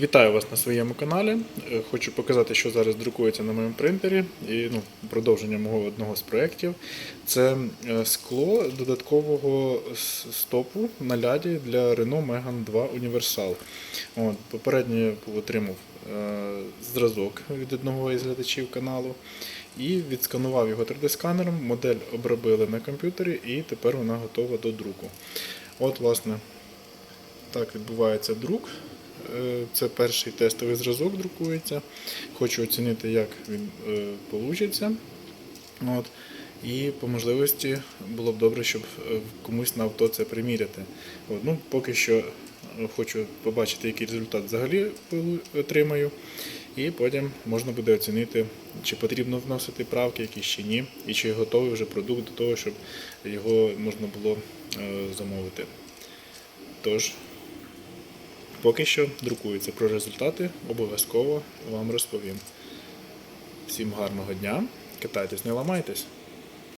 Вітаю вас на своєму каналі. Е, Хочу показати, що зараз друкується на моєму принтері. І ну, продовження мого одного з проєктів. Це е, скло додаткового стопу на ляді для Renault Megane 2 Universal. От, попередньо отримав е, зразок від одного із глядачів каналу і відсканував його 3D-сканером. Модель обробили на комп'ютері і тепер вона готова до друку. От, власне, так відбувається друк. Е, Це перший тестовий зразок друкується. Хочу оцінити, як він вийде. От. І по можливості було б добре, щоб е, комусь на авто це приміряти. От. Ну, поки що е, хочу побачити, який результат взагалі отримаю. І потім можна буде оцінити, чи потрібно вносити правки, якісь чи ні, і чи готовий вже продукт до того, щоб його можна було замовити. Тож, Поки що друкується про результати, обов'язково вам розповім. Всім гарного дня, катайтесь, не ламайтесь.